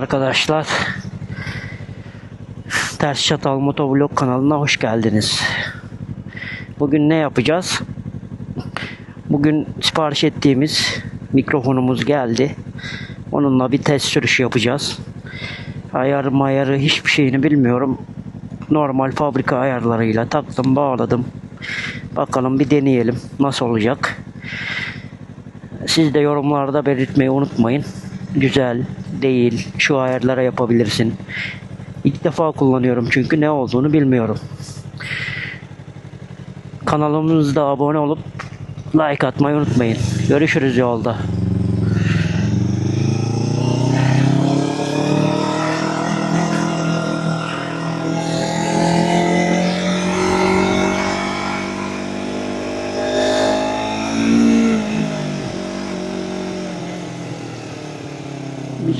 Arkadaşlar Ters Çatal Motovlog kanalına hoş geldiniz. Bugün ne yapacağız? Bugün sipariş ettiğimiz mikrofonumuz geldi. Onunla bir test sürüşü yapacağız. Ayar mayarı hiçbir şeyini bilmiyorum. Normal fabrika ayarlarıyla taktım bağladım. Bakalım bir deneyelim nasıl olacak. Siz de yorumlarda belirtmeyi unutmayın. Güzel, değil, şu ayarlara yapabilirsin. İlk defa kullanıyorum çünkü ne olduğunu bilmiyorum. Kanalımızda abone olup like atmayı unutmayın. Görüşürüz yolda.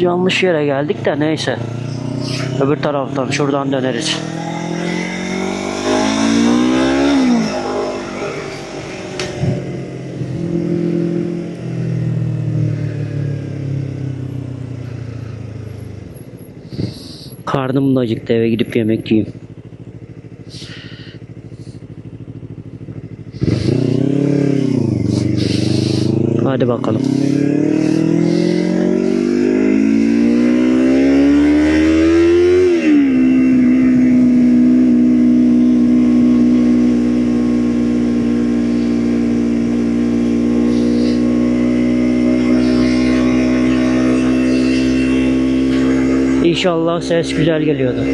Yanlış yere geldik de neyse. Öbür taraftan şuradan döneriz. Karnım da acıktı eve gidip yemek yiyeyim. Hadi bakalım. İnşallah ses güzel geliyordu.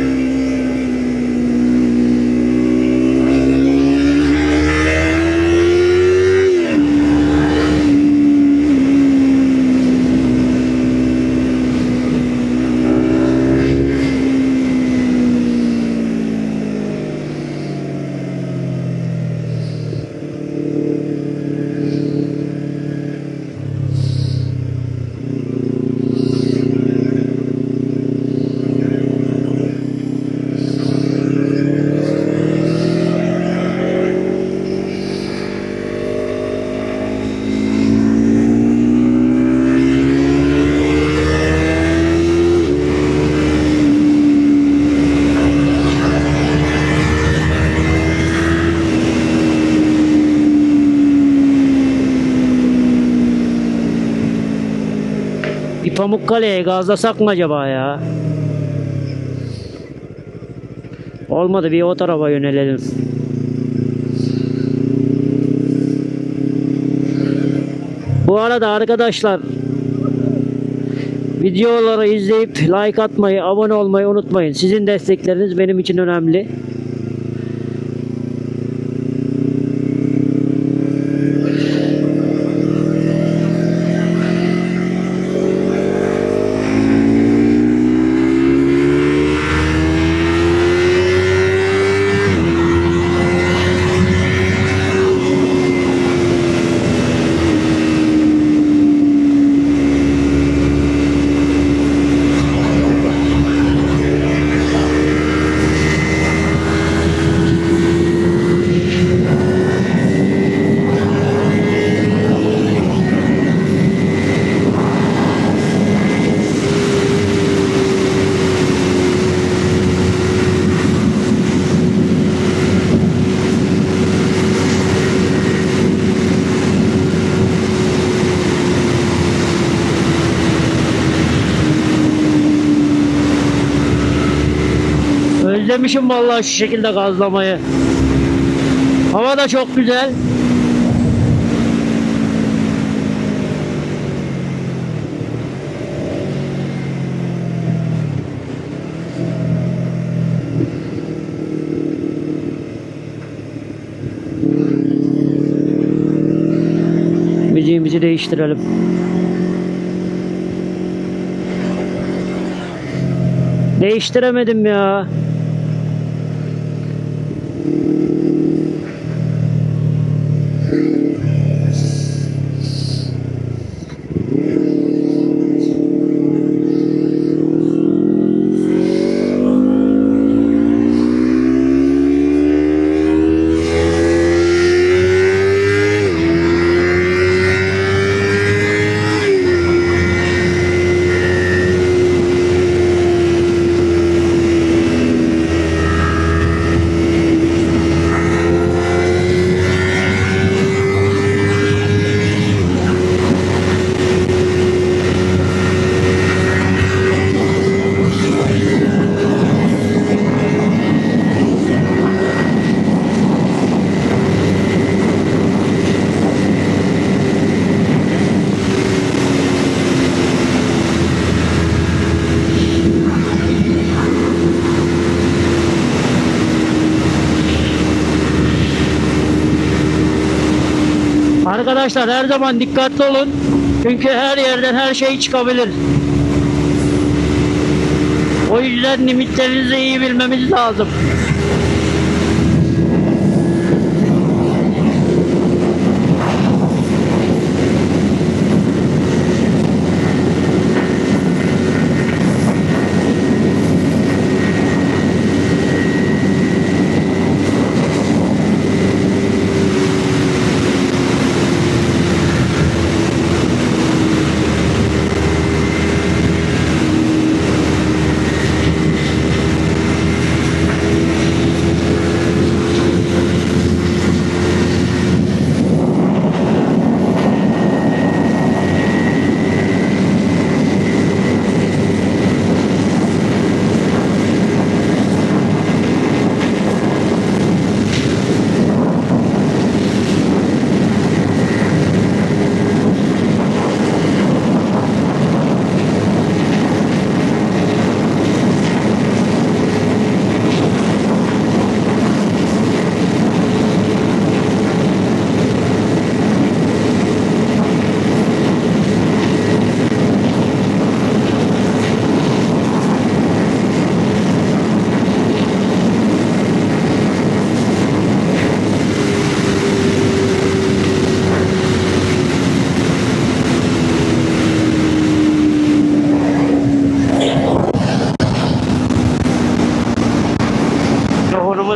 Bir Pamukkale'ye gazlasak mı acaba ya? Olmadı bir o tarafa yönelelim. Bu arada arkadaşlar videoları izleyip like atmayı, abone olmayı unutmayın. Sizin destekleriniz benim için önemli. Özlemişim vallahi şu şekilde gazlamayı. Hava da çok güzel. Müziğimizi değiştirelim. Değiştiremedim ya. Arkadaşlar her zaman dikkatli olun. Çünkü her yerden her şey çıkabilir. O yüzden limitlerinizi iyi bilmemiz lazım.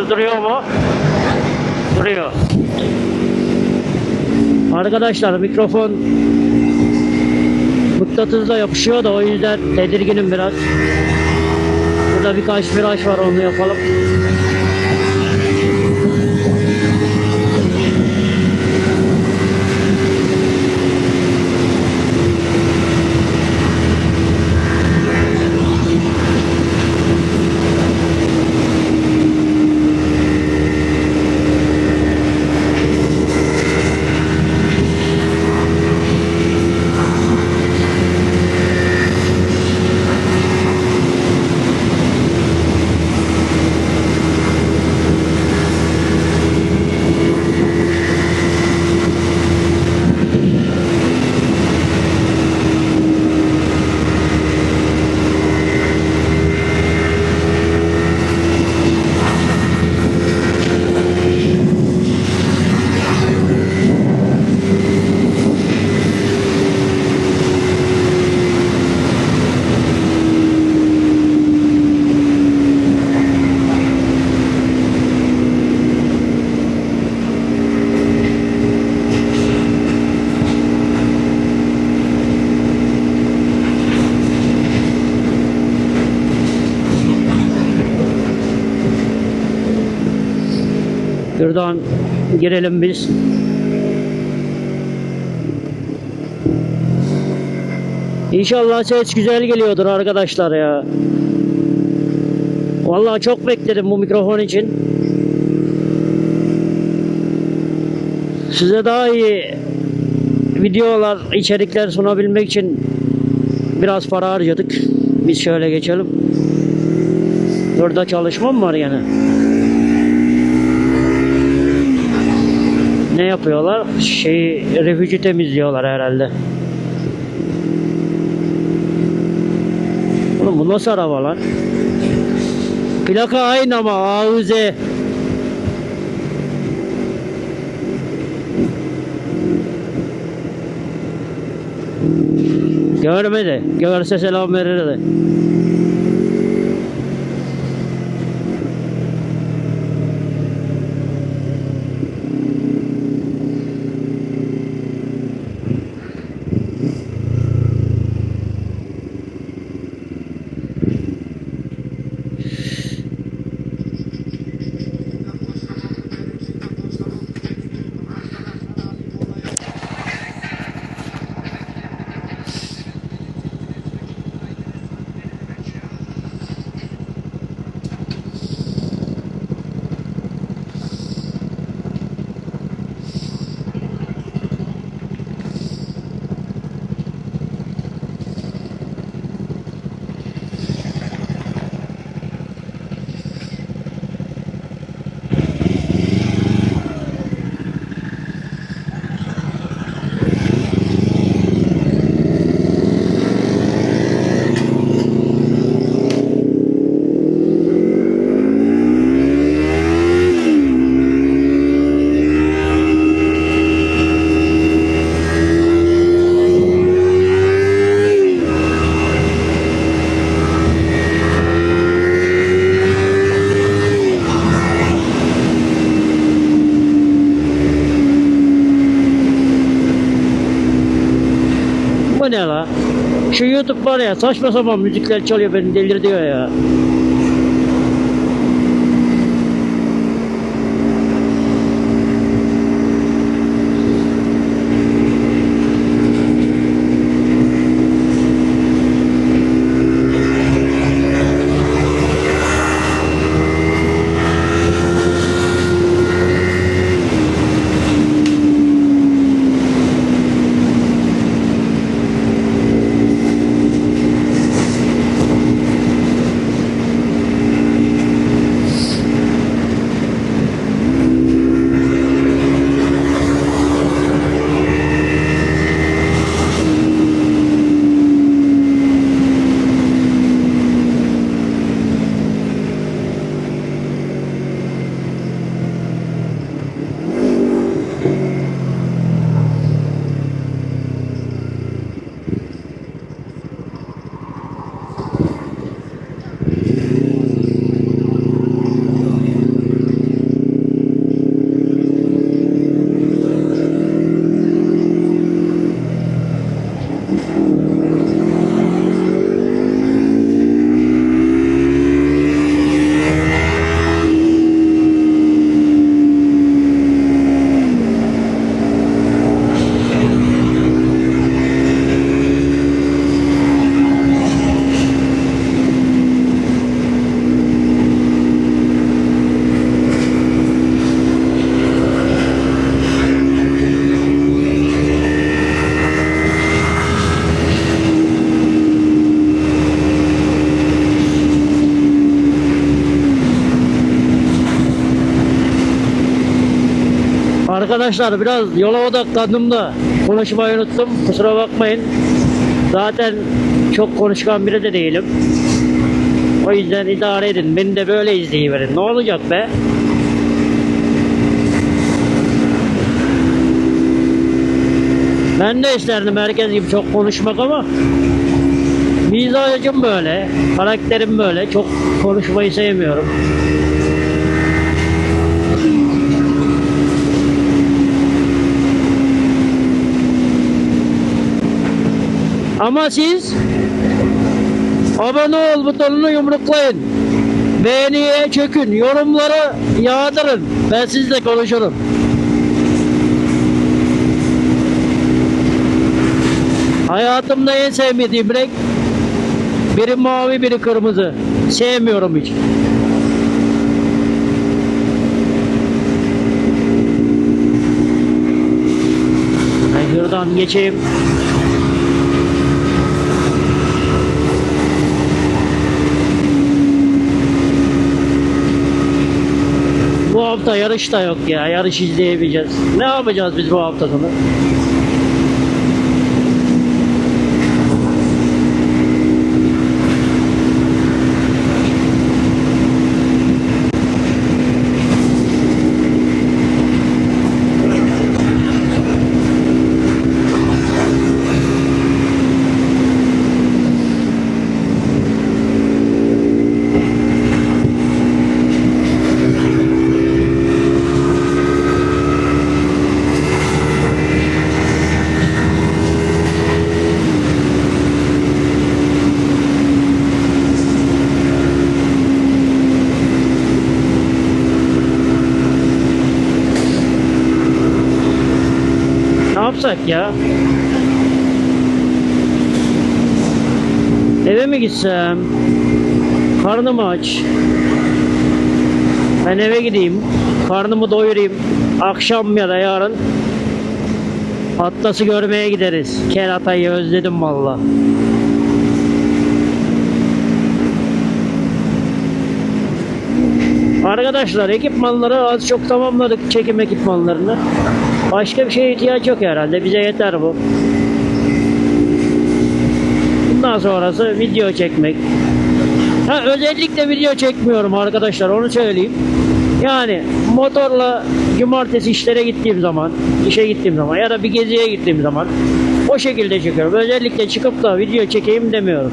Mikrofonumuz duruyor mu? Duruyor. Arkadaşlar mikrofon mıknatısla yapışıyor da o yüzden tedirginim biraz. Burada birkaç viraj var onu yapalım. Şuradan girelim biz. İnşallah ses güzel geliyordur arkadaşlar ya. Vallahi çok bekledim bu mikrofon için. Size daha iyi videolar, içerikler sunabilmek için biraz para harcadık. Biz şöyle geçelim. Burada çalışma mı var yani? Ne yapıyorlar? Şey, refüji temizliyorlar herhalde. Oğlum bu nasıl araba lan? Plaka aynı ama AUZ. Görmedi. Görse selam verirdi. Şu YouTube var ya saçma sapan müzikler çalıyor beni delirtiyor ya. Arkadaşlar biraz yola odaklandım da konuşmayı unuttum. Kusura bakmayın. Zaten çok konuşkan biri de değilim. O yüzden idare edin. Beni de böyle izleyiverin. Ne olacak be? Ben de isterdim herkes gibi çok konuşmak ama mizacım böyle, karakterim böyle. Çok konuşmayı sevmiyorum. Ama siz abone ol butonunu yumruklayın. Beğeniye çökün. Yorumları yağdırın. Ben sizle konuşurum. Hayatımda en sevmediğim renk biri mavi biri kırmızı. Sevmiyorum hiç. Ben şuradan geçeyim. Bu hafta yarış da yok ya. Yarış izleyemeyeceğiz. Ne yapacağız biz bu hafta sonu? Yapsak ya? Eve mi gitsem? Karnım aç. Ben eve gideyim. Karnımı doyurayım. Akşam ya da yarın Atlas'ı görmeye gideriz. Keratay'ı özledim valla. Arkadaşlar ekipmanları az çok tamamladık çekim ekipmanlarını. Başka bir şeye ihtiyaç yok herhalde. Bize yeter bu. Bundan sonrası video çekmek. Ha, özellikle video çekmiyorum arkadaşlar onu söyleyeyim. Yani motorla cumartesi işlere gittiğim zaman, işe gittiğim zaman ya da bir geziye gittiğim zaman o şekilde çekiyorum. Özellikle çıkıp da video çekeyim demiyorum.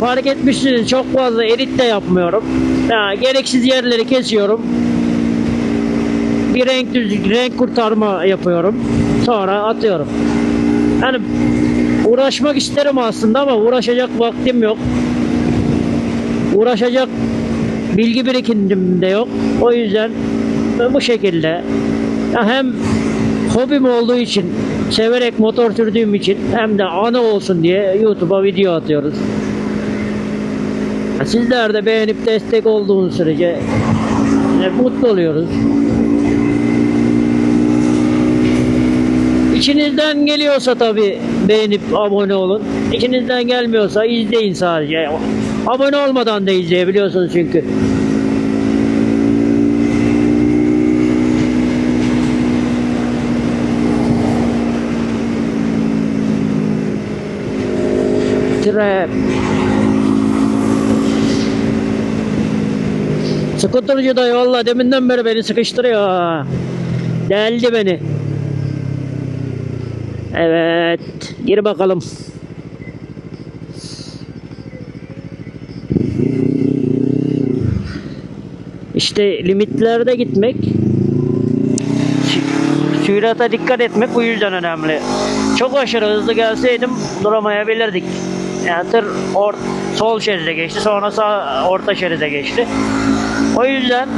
Fark etmişsiniz çok fazla edit de yapmıyorum. Ya, gereksiz yerleri kesiyorum. Bir renk düz, renk kurtarma yapıyorum. Sonra atıyorum. Yani Uğraşmak isterim aslında ama uğraşacak vaktim yok. Uğraşacak bilgi birikintim de yok. O yüzden bu şekilde ya hem hobim olduğu için severek motor sürdüğüm için hem de anı olsun diye YouTube'a video atıyoruz. Sizler de beğenip destek olduğunuz sürece e, mutlu oluyoruz. İçinizden geliyorsa tabi beğenip abone olun. İçinizden gelmiyorsa izleyin sadece. Abone olmadan da izleyebiliyorsunuz çünkü. Trap. Skuterci dayı valla deminden beri beni sıkıştırıyor. Deldi beni. Evet. Gir bakalım. İşte limitlerde gitmek sü- sürata dikkat etmek bu yüzden önemli. Çok aşırı hızlı gelseydim duramayabilirdik. Yani tır or sol şeride geçti sonra sağ orta şeride geçti. O yüzden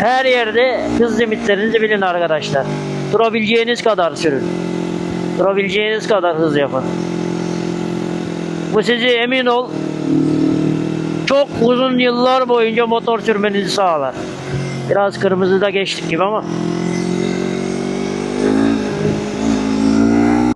her yerde hız limitlerinizi bilin arkadaşlar. Durabileceğiniz kadar sürün. Durabileceğiniz kadar hız yapın. Bu sizi emin ol çok uzun yıllar boyunca motor sürmenizi sağlar. Biraz kırmızıda geçtik gibi ama